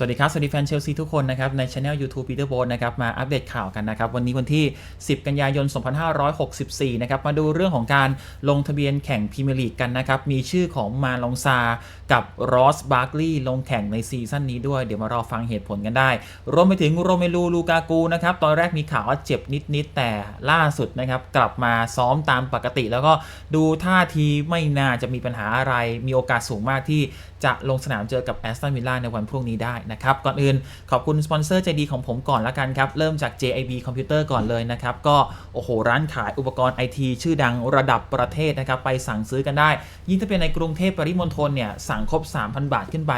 สวัสดีครับ สวัสดีแฟนเชลซีทุกคนนะครับในช anel YouTube Peter b o นะครับมาอัปเดตข่าวกันนะครับ วันนี้วันที่ 10 กันยายน 2564 นะครับ มาดูเรื่องของการลงทะเบียนแข่งพรีเมียร์ลีกกันนะครับ มีชื่อของมาลองซา กับรอสบาร์กลีย์ลงแข่งในซีซั่นนี้ด้วย เดี๋ยวมารอฟังเหตุผลกันได้ รวมไปถึงโรเมลูลูกากูนะครับ ตอนแรกมีข่าวว่าเจ็บนิด ๆ แต่ล่าสุดนะครับ กลับมาซ้อมตามปกติ แล้วก็ดูท่าทีไม่น่าจะมีปัญหาอะไร มีโอกาสสูงมากที่จะลงสนามเจอกับแอสตันวิลล่าในวันพรุ่งนี้ได้นะครับ ก่อนอื่นขอบคุณสปอนเซอร์ใจดีของผมก่อนละกันครับ เริ่มจาก JIB คอมพิวเตอร์ก่อนเลยนะครับ ก็โอ้โหร้านขายอุปกรณ์ไอทีชื่อดังระดับประเทศนะครับไปสั่งซื้อกันได้ ยิ่งถ้าเป็นในกรุงเทพปริมณฑลเนี่ยสั่งครบ 3,000 บาทขึ้นไป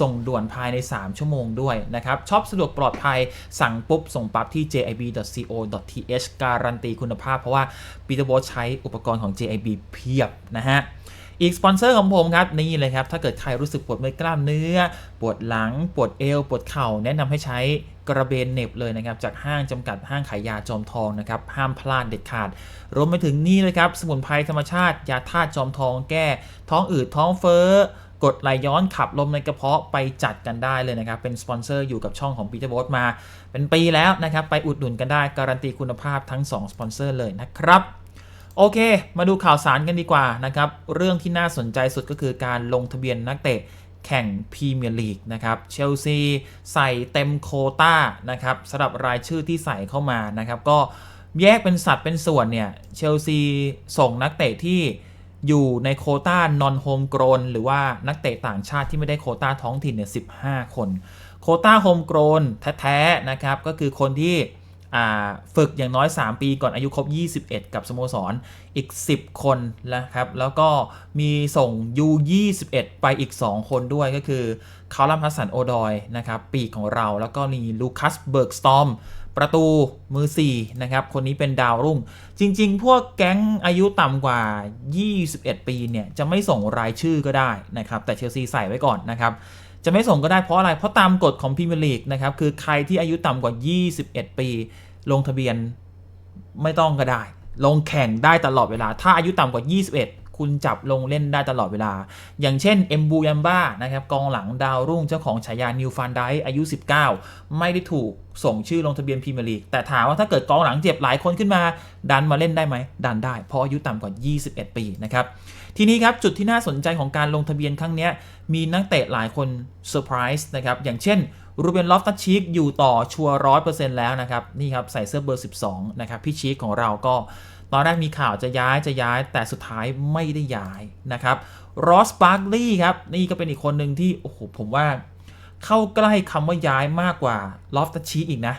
ส่งด่วนภายใน 3 ชั่วโมงด้วยนะครับช็อปสะดวกปลอดภัยสั่งปุ๊บ ส่งปั๊บที่ jib.co.th การันตีคุณภาพ เพราะว่าปีเตอร์โบใช้อุปกรณ์ของ JIB เพียบนะฮะอีกสปอนเซอร์ของผมครับนี่เลยครับ ถ้าเกิดใครรู้สึกปวดเมื่อยกล้ามเนื้อ ปวดหลัง ปวดเอว ปวดเข่า แนะนำให้ใช้กระเบนเน็บเลยนะครับ จากห้างจำกัดห้างขายยาจอมทองนะครับ ห้ามพลาดเด็ดขาด รวมไปถึงนี่เลยครับ สมุนไพรธรรมชาติ ยาธาตุจอมทองแก้ ท้องอืดท้องเฟ้อ กดไหลย้อนขับลมในกระเพาะไปจัดกันได้เลยนะครับ เป็นสปอนเซอร์อยู่กับช่องของปีเตอร์โบสมา เป็นปีแล้วนะครับ ไปอุดหนุนกันได้การันตีคุณภาพทั้ง 2 สปอนเซอร์เลยนะครับ โอเค มาดูข่าวสารกันดีกว่านะครับ เรื่องที่น่าสนใจสุดก็คือการลงทะเบียนนักเตะแข่งพรีเมียร์ลีกนะครับเชลซีใส่เต็มโคต้านะครับสำหรับรายชื่อที่ใส่เข้ามานะครับ ก็แยกเป็นสัดเป็นส่วนเนี่ยเชลซีส่งนักเตะที่ อยู่ในโคต้านอนโฮมโกรนหรือว่านักเตะต่างชาติที่ไม่ได้โคต้าท้องถิ่นเนี่ย15คนโคต้าโฮมโกรนแท้ๆนะครับก็คือคนที่ฝึกอย่างน้อย 3 ปีก่อนอายุครบ 21 กับสโมสรอีก 10 คนนะครับ แล้วก็มีส่ง U21 ไปอีก 2 คนด้วยก็คือคาร์ลัมฮัสสันโอดอยนะครับ ปีกของเราแล้วก็มีลูคัสเบิร์กสตอม ประตูมือ4นะครับ คนนี้เป็นดาวรุ่ง จริง ๆ พวกแก๊งอายุต่ำกว่า 21 ปีเนี่ย จะไม่ส่งรายชื่อก็ได้นะครับ แต่เชลซีใส่ไว้ก่อนนะครับ จะไม่ส่งก็ได้เพราะอะไร เพราะตามกฎของพรีเมียร์ลีกนะครับ คือใครที่อายุต่ำกว่า 21 ปี ลงทะเบียนไม่ต้องก็ได้ ลงแข่งได้ตลอดเวลา ถ้าอายุต่ำกว่า 21 คุณจับลงเล่นได้ตลอดเวลา อย่างเช่นเอมบูยัมบ้านะครับกองหลังดาวรุ่งเจ้าของฉายานิวฟานไดอายุ 19 ไม่ได้ถูกส่งชื่อลงทะเบียนพรีเมียร์ลีกแต่ถามว่าถ้าเกิดกองหลังเจ็บหลายคนขึ้นมา ดันมาเล่นได้ไหม ดันได้ เพราะอายุต่ำกว่า 21 ปีนะครับ ทีนี้ครับ จุดที่น่าสนใจของการลงทะเบียนครั้งนี้มีนักเตะหลายคนเซอร์ไพรส์นะครับ อย่างเช่นรูเบนลอฟตัชชิกอยู่ต่อชัวร์ร้อยเปอร์เซ็นต์แล้วนะครับ นี่ครับ ใส่เสื้อเบอร์ 12 นะครับ พี่ชิกของเราก็ ตอนแรกมีข่าวจะย้ายจะย้ายแต่สุดท้ายไม่ได้ย้ายนะครับรอสบาร์กลีย์ครับนี่ก็เป็นอีกคนหนึ่งที่โอ้โหผมว่าเข้าใกล้คำว่าย้ายมากกว่าลอฟตัชชิกอีกนะ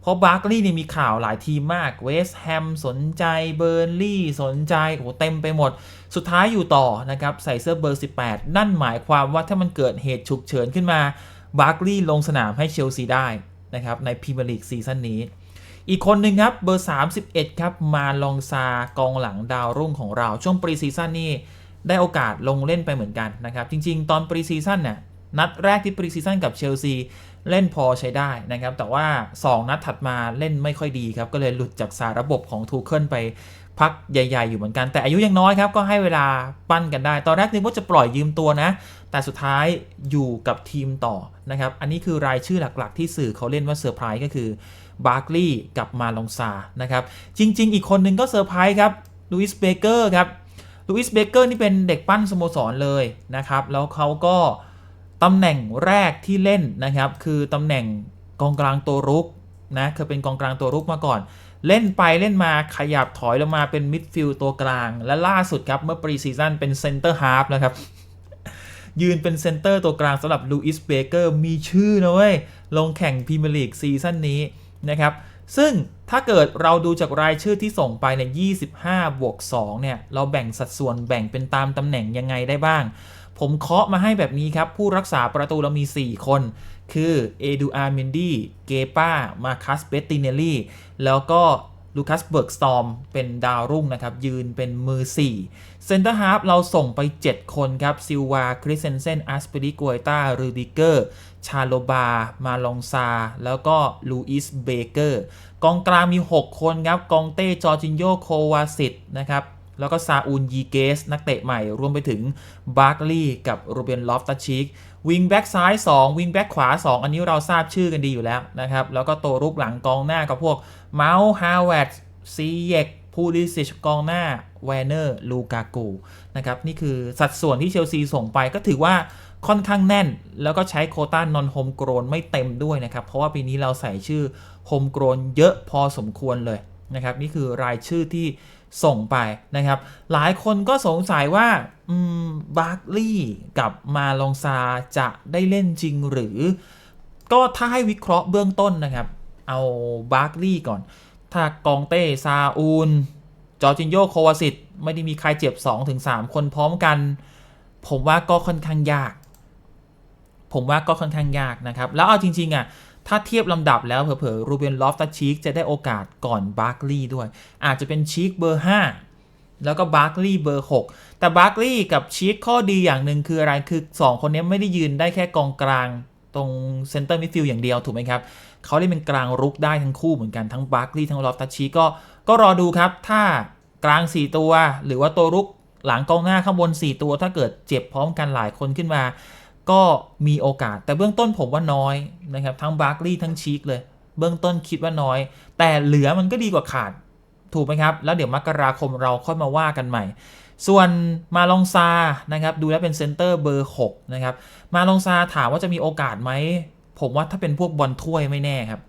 เพราะบาร์กลีย์เนี่ยมีข่าวหลายทีมมากเวสต์แฮมสนใจเบอร์ลี่สนใจโอ้โหเต็มไปหมด สุดท้ายอยู่ต่อนะครับใส่เสื้อเบอร์ 18 นั่นหมายความว่าถ้ามันเกิดเหตุฉุกเฉินขึ้นมาบาร์กลีย์ลงสนามให้เชลซีได้นะครับในพรีเมียร์ลีกซีซั่นนี้ อีกคนหนึ่งครับเบอร์ 31 ครับ มาลองซากองหลังดาวรุ่งของเราช่วงปรีซีซั่นนี่ได้โอกาสลงเล่นไปเหมือนกันนะครับ จริง ๆ ตอนปรีซีซั่นเนี่ยนัดแรกที่ปรีซีซั่นกับเชลซีเล่นพอใช้ได้นะครับ แต่ว่า 2 นัดถัดมาเล่นไม่ค่อยดีครับ ก็เลยหลุดจากสาระบบของทูเคิลไปพักใหญ่ ๆ อยู่เหมือนกันแต่อายุยังน้อยครับ ก็ให้เวลาปั้นกันได้ ตอนแรกนึกว่าจะปล่อยยืมตัวนะ แต่สุดท้ายอยู่กับทีมต่อนะครับ อันนี้คือรายชื่อหลักๆ ที่สื่อเขาเล่นว่าเซอร์ไพรส์ก็คือบาร์กลีย์กับมาลองซานะครับ จริง ๆ อีกคนหนึ่งก็เซอร์ไพรส์ครับลูอิสเบเกอร์ครับลูอิสเบเกอร์นี่เป็นเด็กปั้นสโมสรเลยนะครับ แล้วเขาก็ตำแหน่งแรกที่เล่นนะครับ คือตำแหน่งกองกลางตัวรุกนะเคยเป็นกองกลางตัวรุกมาก่อน เล่นไปเล่นมาขยับถอยลงมาเป็นมิดฟิลด์ตัวกลาง และล่าสุดครับ เมื่อปรีซีซั่นเป็นเซนเตอร์ฮาร์ฟนะครับ ยืนเป็นเซนเตอร์ตัวกลางสำหรับลูอิสเบเกอร์มีชื่อนะเว้ย ลงแข่งพรีเมียร์ลีกซีซั่นนี้นะครับ ซึ่งถ้าเกิดเราดูจากรายชื่อที่ส่งไปใน25 บวก 2 เนี่ย เราแบ่งสัดส่วนแบ่งเป็นตามตำแหน่งยังไงได้บ้าง ผมเคาะมาให้แบบนี้ครับ ผู้รักษาประตูเรามี 4 คน คือเอดูอาร์เมนดี้ เกปามาคัส เบตติเนลลี่ แล้วก็ ลูคัสเบิร์กสตอมเป็นดาวรุ่งนะครับ ยืนเป็นมือ4เซนเตอร์ฮาร์ฟเราส่งไป 7 คนครับ ซิลวา คริสเซนเซนอัสเปริกวยตารูดิเกอร์ ชาโลบา มาลองซา แล้วก็ลูอิสเบเกอร์ กองกลางมี 6 คนครับ กองเต้ จอร์จินโย โควาสิตนะครับแล้วก็ซาอูลยีเกส นักเตะใหม่ รวมไปถึงบาร์กลีย์กับโรเบนลอฟตัชิก วิงแบ็กซ้าย 2 วิงแบ็กขวา 2 อันนี้เราทราบชื่อกันดีอยู่แล้วนะครับ แล้วก็ตัวรุกหลังกองหน้ากับพวกเมาส์ฮาวเวิร์ดซีเยกพูลิซิชกองหน้าแวนเนอร์ลูกากูนะครับนี่คือสัดส่วนที่เชลซีส่งไปก็ถือว่าค่อนข้างแน่น แล้วก็ใช้โคต้านอนโฮมโกรนไม่เต็มด้วยนะครับ เพราะว่าปีนี้เราใส่ชื่อโฮมโกรนเยอะพอสมควรเลย นะครับนี่คือรายชื่อที่ส่งไปนะครับ หลายคนก็สงสัยว่าบาร์กลีย์กับมาลองซาจะได้เล่นจริงหรือ ก็ถ้าให้วิเคราะห์เบื้องต้นนะครับ เอาบาร์กลีย์ก่อน ถ้ากองเต้ซาอูล จอร์จินโยโควาสิตไม่ได้มีใครเจ็บ 2-3 คนพร้อมกัน ผมว่าก็ค่อนข้างยาก ผมว่าก็ค่อนข้างยากนะครับ แล้วเอาจริงๆอะ ถ้าเทียบลำดับแล้วเผลอๆรูเบนลอฟตัชชีกจะได้โอกาสก่อนบาร์กลีย์ด้วย อาจจะเป็นชีกเบอร์ 5 แล้วก็บาร์กลีย์เบอร์ 6 แต่บาร์กลีย์กับชีกข้อดีอย่างหนึ่งคืออะไรคือ 2 คนนี้ไม่ได้ยืนได้แค่กองกลางตรงเซนเตอร์มิดฟิลด์อย่างเดียวถูกไหมครับ เขาได้เป็นกลางรุกได้ทั้งคู่เหมือนกันทั้งบาร์กลีย์ทั้งลอฟตัชชีก็ก็รอดูครับ ถ้ากลาง 4 ตัว หรือว่าตัวรุกหลังกองหน้าข้างบน 4 ตัว ถ้าเกิดเจ็บพร้อมกันหลายคนขึ้นมา ก็มีโอกาสแต่เบื้องต้นผมว่าน้อยนะครับ ทั้งบาร์กลีย์ทั้งชีกเลย เบื้องต้นคิดว่าน้อย แต่เหลือมันก็ดีกว่าขาดถูกไหมครับ แล้วเดี๋ยวมกราคมเราค่อยมาว่ากันใหม่ ส่วนมาลองซานะครับ ดูแล้วเป็นเซนเตอร์เบอร์ 6 นะครับ มาลองซาถามว่าจะมีโอกาสไหม ผมว่าถ้าเป็นพวกบอลถ้วยไม่แน่ครับ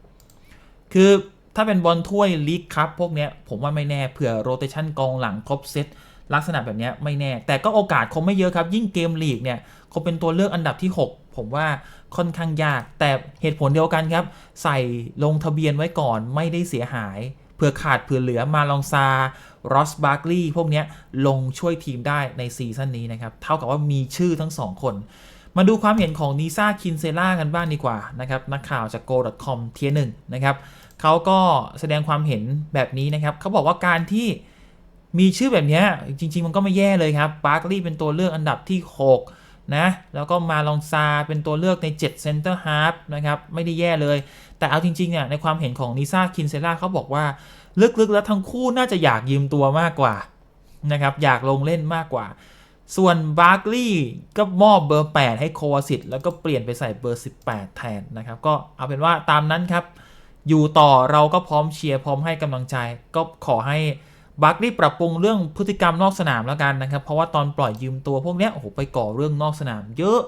คือถ้าเป็นบอลถ้วยลีกครับพวกเนี้ยผมว่าไม่แน่เผื่อโรเตชันกองหลังครบเซต ลักษณะแบบนี้ไม่แน่ แต่ก็โอกาสคงไม่เยอะครับ ยิ่งเกมลีกเนี่ยคงเป็นตัวเลือกอันดับที่ 6 ผมว่าค่อนข้างยาก แต่เหตุผลเดียวกันครับ ใส่ลงทะเบียนไว้ก่อนไม่ได้เสียหายเผื่อขาดเผื่อเหลือมาลองซารอสบาร์กลีย์พวกนี้ลงช่วยทีมได้ในซีซั่นนี้นะครับ เท่ากับว่ามีชื่อทั้ง 2 คน มาดูความเห็นของนีซ่าคินเซล่ากันบ้างดีกว่านะครับ นักข่าวจาก go.com เทียหนึ่งนะครับเขาก็แสดงความเห็นแบบนี้นะครับ เขาบอกว่าการที่ มีชื่อแบบนี้จริง ๆ มันก็ไม่แย่เลยครับบาร์กลีย์เป็นตัวเลือกอันดับที่ 6 นะ แล้วก็มาลองซาเป็นตัวเลือกใน 7 Center Half นะครับ ไม่ได้แย่เลย แต่เอาจริงๆเนี่ยในความเห็นของนิซ่าคินเซล่าเขาบอกว่า ลึกๆ แล้วทั้งคู่น่าจะอยากยืมตัวมากกว่านะครับอยากลงเล่นมากกว่า ส่วนบาร์กลีย์ก็มอบเบอร์ 8 ให้โควาสิตแล้วก็เปลี่ยนไปใส่เบอร์ 18 แทนนะครับก็เอาเป็นว่าตามนั้นครับ อยู่ต่อเราก็พร้อมเชียร์พร้อมให้กำลังใจก็ขอให้ บัคลี่ปรับปรุงเรื่องพฤติกรรมนอกสนามแล้วกันนะครับ เพราะว่าตอนปล่อยยืมตัวพวกนี้โอ้โหไปก่อเรื่องนอกสนามเยอะ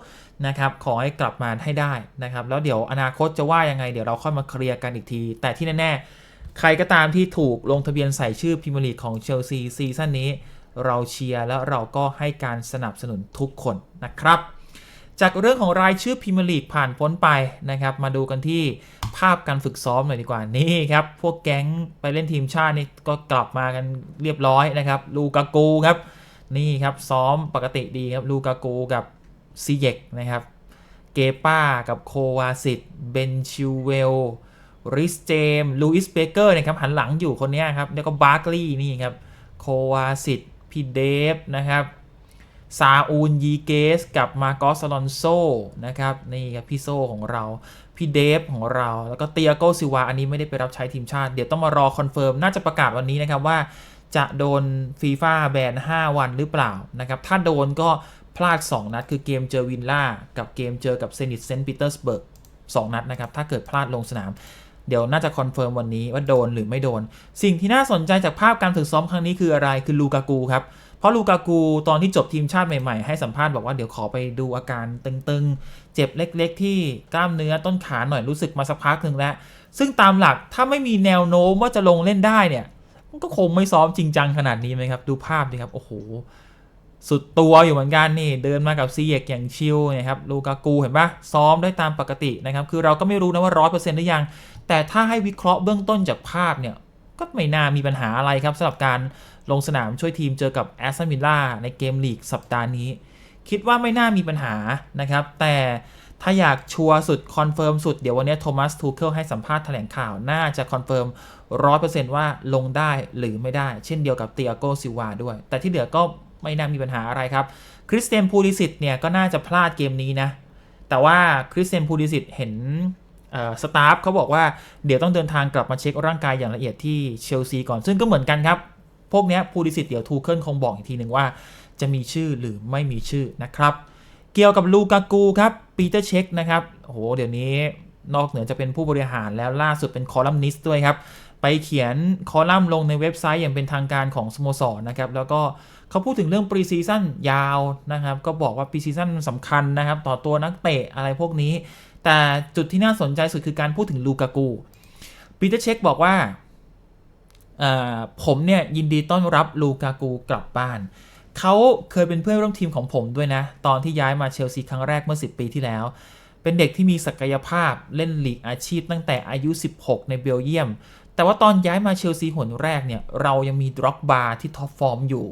นะครับขอให้กลับมาให้ได้นะครับ แล้วเดี๋ยวอนาคตจะว่ายังไงเดี๋ยวเราค่อยมาเคลียร์กันอีกที แต่ที่แน่ๆ ใครก็ตามที่ถูกลงทะเบียนใส่ชื่อพรีเมียร์ลีของเชลซีซีซั่นนี้ เราเชียร์แล้วเราก็ให้การสนับสนุนทุกคนนะครับ จากเรื่องของรายชื่อพรีเมียร์ลีกผ่านพ้นไปนะครับ มาดูกันที่ภาพการฝึกซ้อมหน่อยดีกว่านี่ครับ พวกแก๊งไปเล่นทีมชาตินี่ก็กลับมากันเรียบร้อยนะครับลูกากูครับนี่ครับซ้อมปกติดีครับลูกากูกับซีเยกนะครับเกป้ากับโควาสิตเบนชิวเวลริสเจมลูอิสเบเกอร์นะครับหันหลังอยู่คนนี้ครับแล้วก็บาร์กลีย์นี่ครับโควาสิตพี่เดฟนะครับ ซาอูนยีเกสกับมาโกสลอนโซนะครับนี่ครับพี่โซของเรา พี่เดฟของเรา แล้วก็เตียโกซิวาอันนี้ไม่ได้ไปรับใช้ทีมชาติ เดี๋ยวต้องมารอคอนเฟิร์มน่าจะประกาศวันนี้นะครับว่าจะโดนฟีฟ่าแบน 5 วันหรือเปล่านะครับ ถ้าโดนก็พลาด 2 นัด คือเกมเจอวินล่า กับเกมเจอกับเซนิตเซนต์ปีเตอร์สเบิร์ก2นัดนะครับ ถ้าเกิดพลาดลงสนาม เดี๋ยวน่าจะคอนเฟิร์มวันนี้ว่าโดนหรือไม่โดน สิ่งที่น่าสนใจจากภาพการฝึกซ้อมครั้งนี้คืออะไร คือลูกากูครับ เพราะลูกากูตอนที่จบทีมชาติใหม่ๆ ให้สัมภาษณ์บอกว่าเดี๋ยวขอไปดูอาการตึงๆ เจ็บเล็กๆ ที่กล้ามเนื้อต้นขาหน่อยรู้สึกมาสักพักหนึ่งแล้ว ซึ่งตามหลักถ้าไม่มีแนวโน้มว่าจะลงเล่นได้เนี่ยมันก็คงไม่ซ้อมจริงจังขนาดนี้ไหมครับ ดูภาพดิครับ โอ้โห สุดตัวอยู่เหมือนกันนี่ เดินมากับซีเอกอย่างชิลนะครับลูกากูเห็นปะซ้อมได้ตามปกตินะครับ คือเราก็ไม่รู้นะว่าร้อยเปอร์เซ็นต์หรือยัง แต่ถ้าให้วิเคราะห์เบื้องต้นจากภาพเนี่ย ก็ไม่น่ามีปัญหาอะไรครับสำหรับการลงสนามช่วยทีมเจอกับแอสตันวิลล่าในเกมลีกสัปดาห์นี้ คิดว่าไม่น่ามีปัญหานะครับ แต่ถ้าอยากชัวร์สุดคอนเฟิร์มสุด เดี๋ยววันนี้โทมัสทูเคิลให้สัมภาษณ์แถลงข่าวน่าจะคอนเฟิร์มร้อยเปอร์เซนต์ว่าลงได้หรือไม่ได้ เช่นเดียวกับเตียโกซิวาด้วย แต่ที่เหลือก็ไม่น่ามีปัญหาอะไรครับคริสเตียนพูลิสิตเนี่ยก็น่าจะพลาดเกมนี้นะ แต่ว่าคริสเตียนพูลิสิตเห็น สตาฟเขาบอกว่าเดี๋ยวต้องเดินทางกลับมาเช็คร่างกายอย่างละเอียดที่เชลซีก่อน ซึ่งก็เหมือนกันครับ พวกนี้ยพูลิสิตเดี๋ยวทูเคิลคงบอกอีกทีหนึ่งว่า จะมีชื่อหรือไม่มีชื่อนะครับ เกี่ยวกับลูกากูครับปีเตอร์เช็คนะครับโอ้โหเดี๋ยวนี้นอกเหนือจะเป็นผู้บริหารแล้วล่าสุดเป็นคอลัมนิสต์ด้วยครับ ไปเขียนคอลัมน์ลงในเว็บไซต์อย่างเป็นทางการของสโมสรนะครับ แล้วก็เขาพูดถึงเรื่องปรีซีซั่นยาวนะครับ ก็บอกว่าปรีซีซั่นสำคัญนะครับ ต่อตัวนักเตะอะไรพวกนี้ แต่จุดที่น่าสนใจสุดคือการพูดถึงลูกากูปีเตอร์เช็คบอกว่าผมเนี่ยยินดีต้อนรับลูกากูกลับบ้าน เขาเคยเป็นเพื่อนร่วมทีมของผมด้วยนะ ตอนที่ย้ายมาเชลซีครั้งแรกเมื่อ 10 ปีที่แล้ว เป็นเด็กที่มีศักยภาพเล่นลีกอาชีพตั้งแต่อายุ 16 ในเบลเยียม แต่ว่าตอนย้ายมาเชลซีหนแรกเนี่ย เรายังมีดร็อกบาร์ที่ท็อปฟอร์มอยู่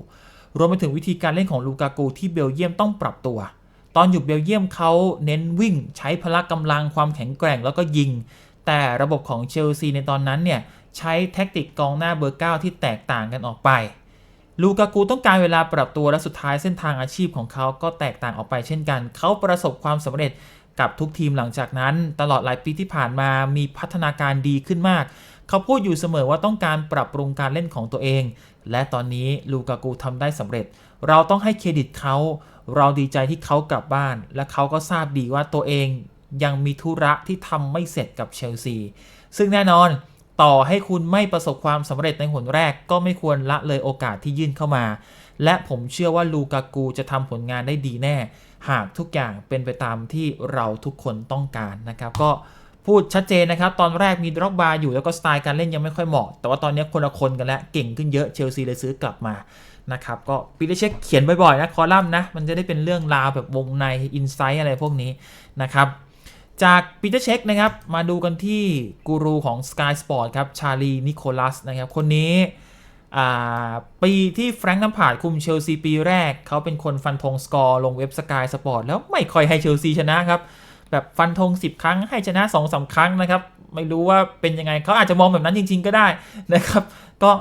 รวมไปถึงวิธีการเล่นของลูกากูที่เบลเยียมต้องปรับตัว ตอนอยู่เบลเยียมเขาเน้นวิ่งใช้พละกำลังความแข็งแกร่งแล้วก็ยิง แต่ระบบของเชลซีในตอนนั้นเนี่ยใช้แท็กติกกองหน้าเบอร์ 9 ที่แตกต่างกันออกไป ลูกากูต้องการเวลาปรับตัวและสุดท้ายเส้นทางอาชีพของเขาก็แตกต่างออกไปเช่นกัน เขาประสบความสำเร็จกับทุกทีมหลังจากนั้น ตลอดหลายปีที่ผ่านมามีพัฒนาการดีขึ้นมาก เขาพูดอยู่เสมอว่าต้องการปรับปรุงการเล่นของตัวเอง และตอนนี้ลูกากูทำได้สำเร็จ เราต้องให้เครดิตเขา เราดีใจที่เขากลับบ้าน และเขาก็ทราบดีว่าตัวเองยังมีธุระที่ทำไม่เสร็จกับเชลซี ซึ่งแน่นอนต่อให้คุณไม่ประสบความสำเร็จในหนแรกก็ไม่ควรละเลยโอกาสที่ยื่นเข้ามา และผมเชื่อว่าลูกากูจะทำผลงานได้ดีแน่ หากทุกอย่างเป็นไปตามที่เราทุกคนต้องการนะครับ ก็พูดชัดเจนนะครับ ตอนแรกมีดร็อกบาอยู่แล้วก็สไตล์การเล่นยังไม่ค่อยเหมาะ แต่ว่าตอนนี้คนละคนกันแล้วเก่งขึ้นเยอะเชลซีเลยซื้อกลับมา นะครับก็ปีเตอร์เช็คเขียนบ่อยๆนะคอลัมน์นะมันจะได้เป็นเรื่องราวแบบวงในอินไซต์อะไรพวกนี้นะครับจากปีเตอร์เช็คนะครับมาดูกันที่กูรูของ Sky Sport ครับชาลีนิโคลัสนะครับคนนี้ปีที่แฟรงค์น้ำผาดคุมเชลซีปีแรก เขาเป็นคนฟันธงสกอร์ลงเว็บ Sky Sport แล้วไม่ค่อยให้เชลซีชนะครับ แบบฟันธง 10 ครั้งให้ชนะ2อสาครั้งนะครับ ไม่รู้ว่าเป็นยังไงเขาอาจจะมองแบบนั้นจริง ๆ ก็ได้นะครับ ก็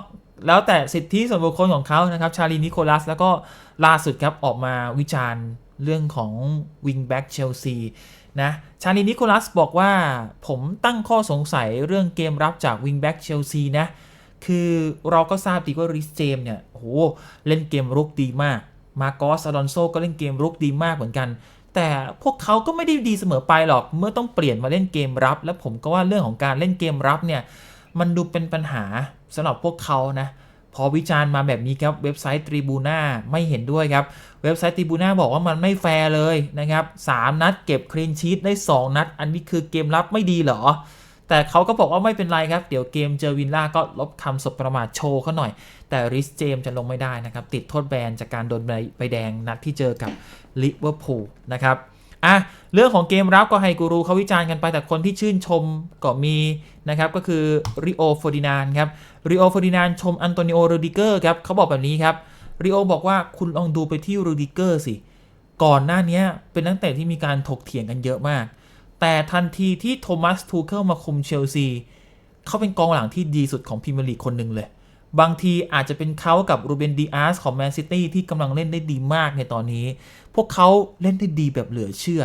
แล้วแต่สิทธิส่วนบุคคลของเขานะครับ ชาลีนิโคลัส แล้วก็ล่าสุดครับออกมาวิจารณ์เรื่องของวิงแบ็กเชลซีนะชาลีนิโคลัสบอกว่าผมตั้งข้อสงสัยเรื่องเกมรับจากวิงแบ็กเชลซีนะ คือเราก็ทราบดีว่าริสเจมเนี่ยโหเล่นเกมรุกดีมาก มาโกสอลอนโซก็เล่นเกมรุกดีมากเหมือนกัน แต่พวกเขาก็ไม่ได้ดีเสมอไปหรอกเมื่อต้องเปลี่ยนมาเล่นเกมรับ และผมก็ว่าเรื่องของการเล่นเกมรับเนี่ยมันดูเป็นปัญหา สำหรับพวกเขานะพอวิจารณ์มาแบบนี้ครับเว็บไซต์ทริบูน่าไม่เห็นด้วยครับ เว็บไซต์ทริบูน่าบอกว่ามันไม่แฟร์เลยนะครับ3นัดเก็บคลีนชีตได้ 2 นัด อันนี้คือเกมรับไม่ดีเหรอ แต่เขาก็บอกว่าไม่เป็นไรครับ เดี๋ยวเกมเจอวินล่าก็ลบคำสบประมาทโชว์เขาหน่อย แต่ริสเจมจะลงไม่ได้นะครับ ติดโทษแบนจากการโดนใบแดงนัดที่เจอกับลิเวอร์พูลนะครับ อะเรื่องของเกมรับก็ให้กูรูเขาวิจารณ์กันไปแต่คนที่ชื่นชมก็มีนะครับก็คือริโอฟอร์ดินานครับริโอฟอร์ดินานชมอันโตนิโอโรดิเกอร์ครับเขาบอกแบบนี้ครับริโอบอกว่าคุณลองดูไปที่โรดิเกอร์สิ ก่อนหน้านี้เป็นนักเตะที่มีการถกเถียงกันเยอะมาก แต่ทันทีที่โทมัสทูเคิลมาคุมเชลซีเขาเป็นกองหลังที่ดีสุดของพรีเมียร์ลีกคนหนึ่งเลย บางทีอาจจะเป็นเขากับรูเบนดีอาร์สของแมนซิตี้ที่กำลังเล่นได้ดีมากในตอนนี้ พวกเขาเล่นได้ดีแบบเหลือเชื่อ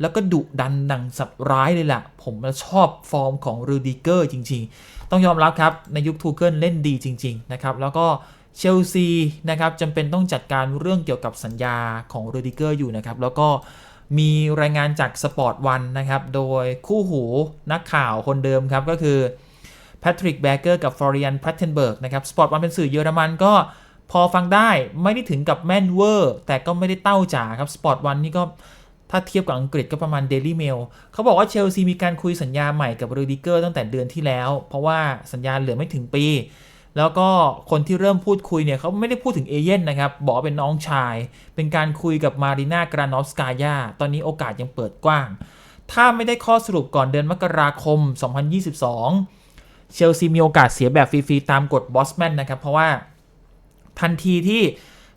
แล้วก็ดุดันดังสับร้ายเลยล่ะ ผมชอบฟอร์มของรูดิเกอร์จริง ๆ ต้องยอมรับครับในยุคทูเกิลเล่นดีจริง ๆ นะครับ แล้วก็เชลซีนะครับจำเป็นต้องจัดการเรื่องเกี่ยวกับสัญญาของรูดิเกอร์อยู่นะครับ แล้วก็มีรายงานจากสปอร์ตวันนะครับ โดยคู่หูนักข่าวคนเดิมครับก็คือ แพทริกแบเกอร์กับฟลอริอันแพทเทนเบิร์กนะครับสปอร์ตวันเป็นสื่อเยอรมันก็พอฟังได้ไม่ได้ถึงกับแม่นเวอร์ แต่ก็ไม่ได้เต้าจ๋าครับสปอร์ตวันนี่ก็ถ้าเทียบกับอังกฤษก็ประมาณ Daily Mail เขาบอกว่าเชลซีมีการคุยสัญญาใหม่กับรูดิเกอร์ตั้งแต่เดือนที่แล้ว เพราะว่าสัญญาเหลือไม่ถึงปี แล้วก็คนที่เริ่มพูดคุยเนี่ยเขาไม่ได้พูดถึงเอเย่นนะครับ บอกเป็นน้องชาย เป็นการคุยกับมารีนากรานอฟสกายาตอนนี้โอกาสยังเปิดกว้าง ถ้าไม่ได้ข้อสรุปก่อนเดือนมกราคม 2022 เชลซีมีโอกาสเสียแบบฟรีๆตามกฎบอสแมนนะครับ เพราะว่าทันทีที่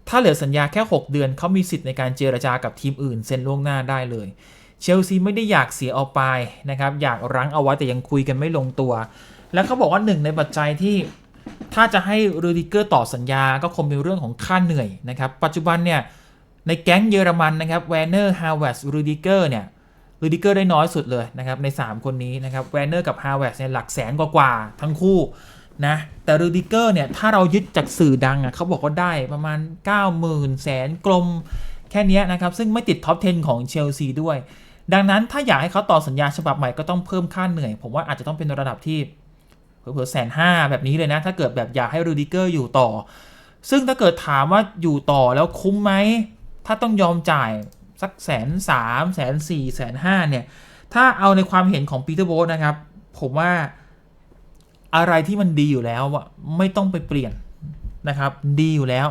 ถ้าเหลือสัญญาแค่ 6 เดือนเขามีสิทธิ์ในการเจรจากับทีมอื่นเซ็นล่วงหน้าได้เลย เชลซีไม่ได้อยากเสียเอาไปนะครับ อยากรั้งเอาไว้แต่ยังคุยกันไม่ลงตัว แล้วเขาบอกว่าหนึ่งในปัจจัยที่ถ้าจะให้รูดิเกอร์ต่อสัญญาก็คงเป็นเรื่องของค่าเหนื่อยนะครับ ปัจจุบันเนี่ยในแก๊งเยอรมันนะครับแวนเนอร์ฮาวเวสรูดิเกอร์เนี่ย รูดิเกอร์ได้น้อยสุดเลยนะครับใน 3 คนนี้นะครับแวนเนอร์กับฮาวเวสเนี่ยหลักแสนกว่าๆทั้งคู่นะแต่รูดิเกอร์เนี่ยถ้าเรายึดจากสื่อดังอะเขาบอกว่าได้ประมาณ 90,000แสนกลมแค่นี้นะครับ ซึ่งไม่ติดท็อป 10 ของเชลซีด้วย ดังนั้นถ้าอยากให้เขาต่อสัญญาฉบับใหม่ก็ต้องเพิ่มค่าเหนื่อย ผมว่าอาจจะต้องเป็นระดับที่เผื่อแสนห้าแบบนี้เลยนะ ถ้าเกิดแบบอยากให้รูดิเกอร์อยู่ต่อ ซึ่งถ้าเกิดถามว่าอยู่ต่อแล้วคุ้มไหม ถ้าต้องยอมจ่าย สักแสนสามแสนสี่แสนห้าเนี่ย ถ้าเอาในความเห็นของปีเตอร์โบสนะครับ ผมว่าอะไรที่มันดีอยู่แล้วอะไม่ต้องไปเปลี่ยนนะครับ ดีอยู่แล้ว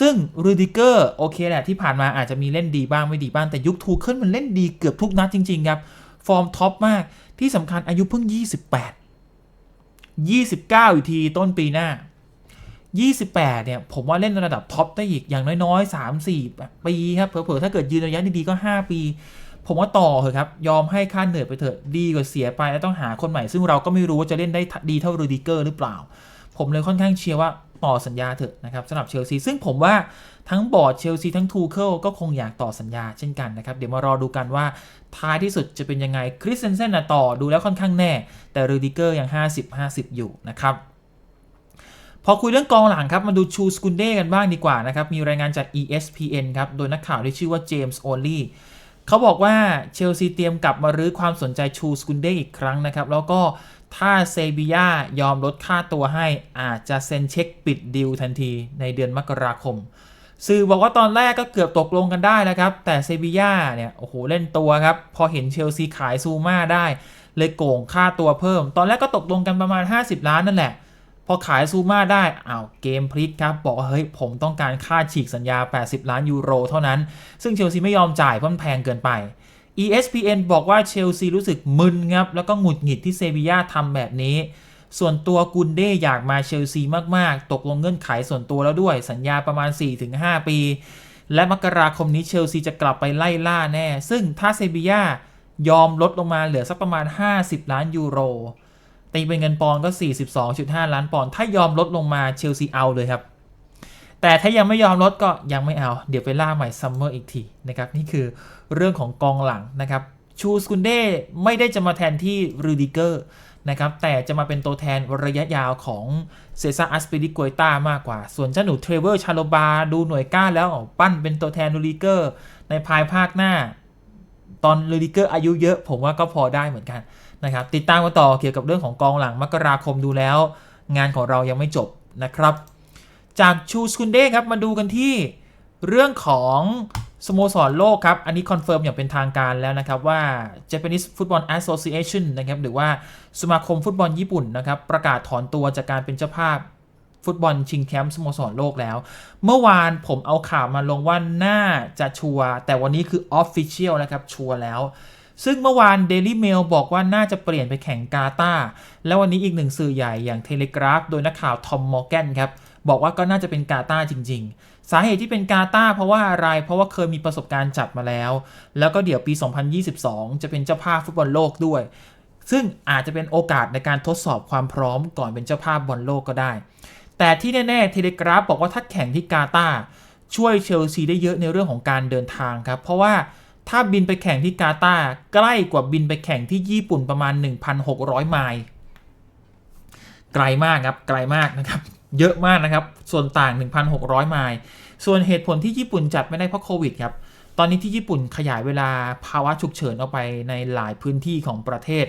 ซึ่งรูดิเกอร์โอเคแหละที่ผ่านมาอาจจะมีเล่นดีบ้างไม่ดีบ้าง แต่ยุคทูเคิลมันเล่นดีเกือบทุกนัดจริง ๆ ครับ ฟอร์มท็อปมากที่สำคัญอายุเพิ่ง 28 29 อีกทีต้นปีหน้า 28 เนี่ย ผมว่าเล่นระดับท็อปได้อีกอย่างน้อยๆ 3-4 ปีครับเผลอๆ ถ้าเกิดยืนระยะดีๆ ก็ 5 ปี ผมว่าต่อเถอะครับ ยอมให้ค่าเหนื่อยไปเถอะดีกว่าเสียไปแล้วต้องหาคนใหม่ ซึ่งเราก็ไม่รู้ว่าจะเล่นได้ดีเท่ารูดิเกอร์หรือเปล่า ผมเลยค่อนข้างเชียร์ว่าต่อสัญญาเถอะนะครับสำหรับเชลซีซึ่งผมว่าทั้งบอร์ดเชลซีทั้งทูเคิลก็คงอยากต่อสัญญาเช่นกันนะครับ เดี๋ยวมารอดูกันว่าท้ายที่สุดจะเป็นยังไงคริสเซนเซนต่อดูแล้วค่อนข้างแน่ แต่รูดิเกอร์ยัง 50-50 อยู่นะครับ พอคุยเรื่องกองหลังครับ มาดูชูสกุนเด้กันบ้างดีกว่านะครับ มีรายงานจาก ESPN ครับ โดยนักข่าวที่ชื่อว่าเจมส์โอลลี่เขาบอกว่าเชลซีเตรียมกลับมารื้อความสนใจชูสกุนเด้อีกครั้งนะครับ แล้วก็ถ้าเซบียายอมลดค่าตัวให้อาจจะเซ็นเช็คปิดดีลทันทีในเดือนมกราคม สื่อบอกว่าตอนแรกก็เกือบตกลงกันได้แล้วครับ แต่เซบียาเนี่ยโอ้โหเล่นตัวครับ พอเห็นเชลซีขายซูมาได้ เลยโกงค่าตัวเพิ่ม ตอนแรกก็ตกลงกันประมาณ 50 ล้านนั่นแหละ พอขายซูมาได้อ้าวเกมพลิกครับ บอกว่าเฮ้ยผมต้องการค่าฉีกสัญญา 80 ล้านยูโรเท่านั้น ซึ่งเชลซีไม่ยอมจ่ายเพราะมันแพงเกินไป ESPN บอกว่าเชลซีรู้สึกมึนครับ แล้วก็หงุดหงิดที่เซบียาทำแบบนี้ ส่วนตัวกุนเด้อยากมาเชลซีมาก ๆ ตกลงเงื่อนไขส่วนตัวแล้วด้วย สัญญาประมาณ 4-5 ปี และมกราคมนี้เชลซีจะกลับไปไล่ล่าแน่ ซึ่งถ้าเซบียายอมลดลงมาเหลือสักประมาณ 50 ล้านยูโร ตีเป็นเงินปอนด์ก็ 42.5 ล้านปอนด์ถ้ายอมลดลงมาเชลซีเอาเลยครับ แต่ถ้ายังไม่ยอมลดก็ยังไม่เอา เดี๋ยวไปล่าใหม่ซัมเมอร์อีกทีนะครับนี่คือเรื่องของกองหลังนะครับชูสกุนเด้ไม่ได้จะมาแทนที่รูดิเกอร์นะครับแต่จะมาเป็นตัวแทนระยะยาวของเซซ่าอัสเปริโกยต้ามากกว่า ส่วนเจ้าหนูเทรเวอร์ชาโลบาดูหน่วยก้านแล้วปั้นเป็นตัวแทนรูดิเกอร์ในภายภาคหน้า ตอนรูดิเกอร์อายุเยอะ ผมว่าก็พอได้เหมือนกัน นะครับติดตามกันต่อเกี่ยวกับเรื่องของกองหลังมกราคมดูแล้ว งานของเรายังไม่จบนะครับ จากชูสกุนเด้ครับมาดูกันที่เรื่องของสโมสรโลกครับ อันนี้คอนเฟิร์มอย่างเป็นทางการแล้วนะครับว่า Japanese Football Association นะครับหรือว่าสมาคมฟุตบอลญี่ปุ่นนะครับประกาศถอนตัวจากการเป็นเจ้าภาพฟุตบอลชิงแชมป์สโมสรโลกแล้ว เมื่อวานผมเอาข่าวมาลงว่าน่าจะชัวร์แต่วันนี้คือ Official นะครับชัวร์แล้ว ซึ่งเมื่อวาน Daily Mail บอกว่าน่าจะเปลี่ยนไปแข่งกาตาร์แล้ววันนี้อีกหนึ่งสื่อใหญ่อย่าง Telegraph โดยนักข่าวทอมมอร์แกนครับบอกว่าก็น่าจะเป็นกาตาร์จริง ๆ สาเหตุที่เป็นกาตาร์เพราะว่าอะไร เพราะว่าเคยมีประสบการณ์จัดมาแล้ว แล้วก็เดี๋ยวปี 2022 จะเป็นเจ้าภาพฟุตบอลโลกด้วย ซึ่งอาจจะเป็นโอกาสในการทดสอบความพร้อมก่อนเป็นเจ้าภาพบอลโลกก็ได้ แต่ที่แน่ๆเทเลกราฟบอกว่าถ้าแข่งที่กาตาร์ช่วยเชลซีได้เยอะในเรื่องของการเดินทางครับ เพราะว่า ถ้าบินไปแข่งที่กาตาร์ใกล้กว่าบินไปแข่งที่ญี่ปุ่นประมาณ 1,600 ไมล์ไกลมากครับไกลมากนะครับเยอะมากนะครับ ส่วนต่าง 1,600 ไมล์ส่วนเหตุผลที่ญี่ปุ่นจัดไม่ได้เพราะโควิดครับตอนนี้ที่ญี่ปุ่นขยายเวลาภาวะฉุกเฉินออกไปในหลายพื้นที่ของประเทศ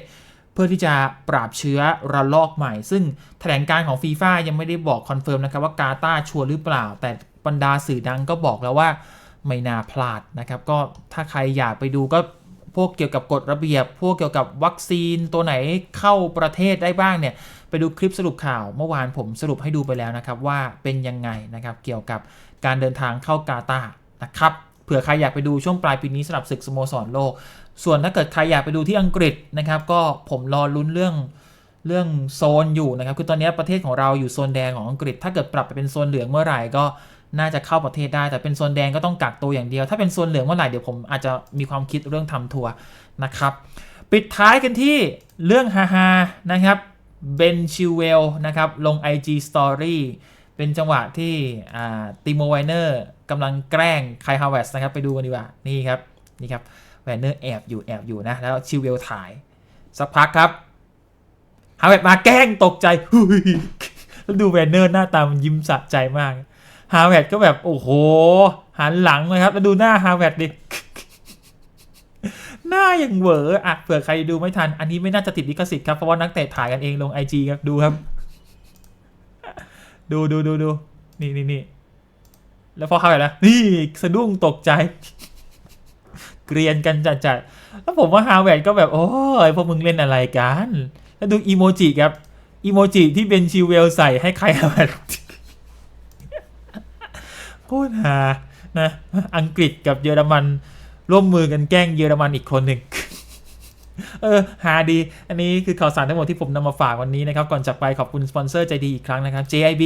เพื่อที่จะปราบเชื้อระลอกใหม่ ซึ่งแถลงการของฟีฟ่ายังไม่ได้บอกคอนเฟิร์มนะครับว่ากาตาร์ชัวร์หรือเปล่า แต่บรรดาสื่อดังก็บอกแล้วว่า ไม่น่าพลาดนะครับก็ถ้าใครอยากไปดูก็พวกเกี่ยวกับกฎระเบียบ พวกเกี่ยวกับวัคซีนตัวไหนเข้าประเทศได้บ้างเนี่ยไปดูคลิปสรุปข่าวเมื่อวานผมสรุปให้ดูไปแล้วนะครับว่าเป็นยังไงนะครับเกี่ยวกับการเดินทางเข้ากาตาร์นะครับเผื่อใครอยากไปดูช่วงปลายปีนี้สำหรับศึกสโมสรโลก ส่วนถ้าเกิดใครอยากไปดูที่อังกฤษนะครับก็ผมรอลุ้นเรื่องเรื่องโซนอยู่นะครับคือตอนนี้ประเทศของเราอยู่โซนแดงของอังกฤษ ถ้าเกิดปรับไปเป็นโซนเหลืองเมื่อไหร่ก็ น่าจะเข้าประเทศได้ แต่เป็นโซนแดงก็ต้องกักตัวอย่างเดียว ถ้าเป็นโซนเหลืองเมื่อไหร่เดี๋ยวผมอาจจะมีความคิดเรื่องทำทัวร์นะครับ ปิดท้ายกันที่เรื่องฮาๆนะครับเบนชิวเวลนะครับลง IG Story เป็นจังหวะที่ติโมไวเนอร์กำลังแกล้งไคฮาวเวสนะครับ ไปดูกันดีกว่า นี่ครับ นี่ครับไวเนอร์แอบอยู่แอบอยู่นะ แล้วชิวเวลถ่าย สักพักครับฮาวเวสมาแกล้งตกใจแล้วดูแวนเนอร์หน้าตามันยิ้มสะใจมาก ฮาร์แวดก็แบบโอ้โห หันหลังเลยครับ แล้วดูหน้าฮาร์แวดดิ หน้าอย่างเหวออะเผื่อใครดูไม่ทัน อันนี้ไม่น่าจะติดลิขสิทธิ์ครับ เพราะว่านักเตะถ่ายกันเองลงไอจีครับดูครับ ดูดูดูดูนี่นี่นี่แล้วพอเข้าไปแล้วนี่สะดุ้งตกใจเกรียนกันจัดจัดๆแล้วผมว่าฮาร์แวดก็แบบ โอ้ยพวกมึงเล่นอะไรกัน แล้วดูอีโมจิครับ อีโมจิที่เบนชิวเวลใส่ให้ใครฮาแวด โคตรฮานะอังกฤษกับเยอรมัน ร่วมมือกันแกล้งเยอรมันอีกคนหนึ่งเออหาดี อันนี้คือข่าวสารทั้งหมดที่ผมนำมาฝากวันนี้นะครับ ก่อนจากไปขอบคุณสปอนเซอร์ใจดีอีกครั้งนะครับ JIB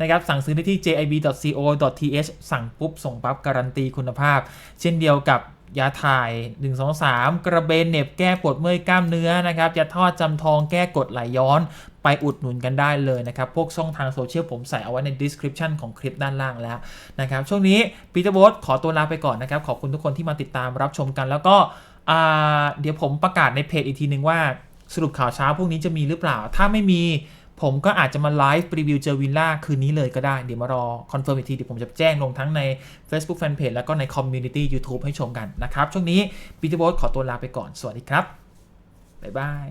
นะครับ สั่งซื้อได้ที่ jib.co.th สั่งปุ๊บ ส่งปั๊บ การันตีคุณภาพ เช่นเดียวกับ ยาถ่าย 1 2 3 กระเบนเหน็บแก้ปวดเมื่อยกล้ามเนื้อนะครับยาทอดจำทองแก้กดไหลย้อนไปอุดหนุนกันได้เลยนะครับ พวกช่องทางโซเชียลผมใส่เอาไว้ใน description ของคลิปด้านล่างแล้วนะครับ ช่วงนี้ปีเตอร์โบสขอตัวลาไปก่อนนะครับ ขอบคุณทุกคนที่มาติดตามรับชมกัน แล้วก็เดี๋ยวผมประกาศในเพจอีกทีนึงว่าสรุปข่าวเช้าพวกนี้จะมีหรือเปล่า ถ้าไม่มี ผมก็อาจจะมาไลฟ์รีวิวเจอวิลล่าคืนนี้เลยก็ได้ เดี๋ยวมารอคอนเฟิร์มอีกที เดี๋ยวผมจะแจ้งลงทั้งใน Facebook Fanpage แล้วก็ในคอมมูนิตี้ยูทูบให้ชมกันนะครับ ช่วงนี้ปีเตอร์โบสขอตัวลาไปก่อน สวัสดีครับ บ๊ายบาย